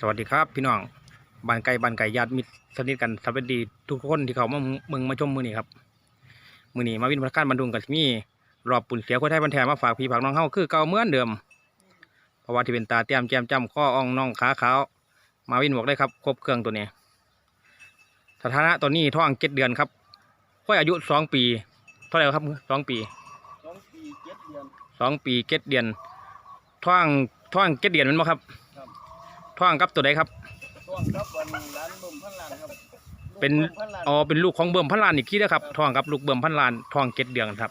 สวัสดีครับพี่น้องบ้านไก่บ้านไก่ญาติมิตรสนิทกันสวัสดีทุกคนที่เขามาเมืองมาชมมือนี้ครับมือนี้มาวินพัฒการบันดุงกับมีรอบปุ่นเสียคนไทยบันแทนมาฝากพี่ผักน้องเฮาคือเก่าเหมือนเดิมเพราะว่าที่เป็นตาเตรียมแจมจำข้ออ่องน่องขาขาวมาวินบอกได้ครับครบเครื่องตัวนี้สถานะตัวนี้ท้องเจ็ดเดือนครับค่อยอายุสองปี เท่าไหร่ครับสองปีสองปีเจ็ดเดือนสองปีเจ็ดเดือนท้องท้องเจ็ดเดือนแมันบ่ครับครับ ท้องกับตัวใดครับ ช่วงครับวันร้านบุมพันลานครับเป็นลูกบิ่มพันล้านอ๋อเป็นลูกของเบิ่มพันล้านอีกทีนะครับทองกับลูกเบิ่มพันล้านทองเก็ดเดือนครับ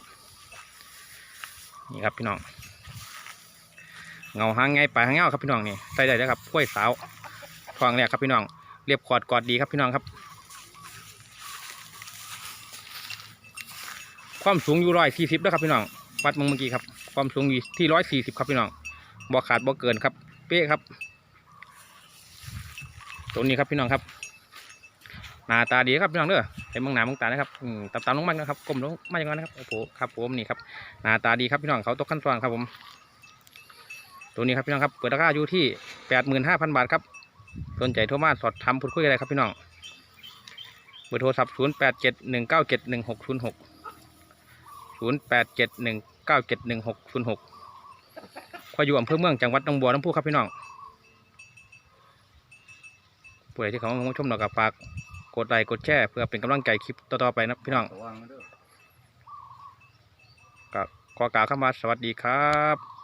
นี่ครับพี่น้อง เงาหางไงปลายหางเงาครับพี่น้องนี่ใส่ได้เลยครับกล้วยสาวทองแรกครับพี่น้อง เรียบกอดกอดดีครับพี่น้องครับ ความสูงอยู่ร้อยสี่สิบแล้วครับพี่น้อง วัดมึงเมื่อกี้ครับ ความสูงอยู่ที่ร้อยสี่สิบครับพี่น้องบ่ขาดบ่เกินครับ เป๊ะครับ ตัวนี้ครับพี่น้องครับหน้าตาดีครับพี่น้องเด้อเห็นเบางหน้าเบางตานะครับตามตามลงมากนะครับก้มลงมาอย่างนั้นนะครับโอ้โหครับผมนี่ครับหน้าตาดีครับพี่น้องเขาตกขั้นตอนครับผม ตัวนี้ครับพี่น้องครับเปิดราคาอยู่ที่แปดหมื่นห้าพันบาทครับสนใจโทรมาสอบถามพูดคุยอะไรครับพี่น้องเบอร์โทรศัพท์ศูนย์แปดเจ็ดหนึ่งเก้าเจ็ดหนึ่งหกศูนย์หกศูนย์แปดเจ็ดหนึ่งเก้าเจ็ดหนึ่งหกศูนย์หกคอยอยู่อำเภอเมืองจังหวัดหนองบัวลำพูครับพี่น้อง ผู้ใดที่เขามาชมเรากับฝากกดไลค์กดแชร์เพื่อเป็นกำลังใจคลิปต่อๆไปนะพี่น้องระวังนะเด้อก็ขอกล่าวคำว่าสวัสดีครับ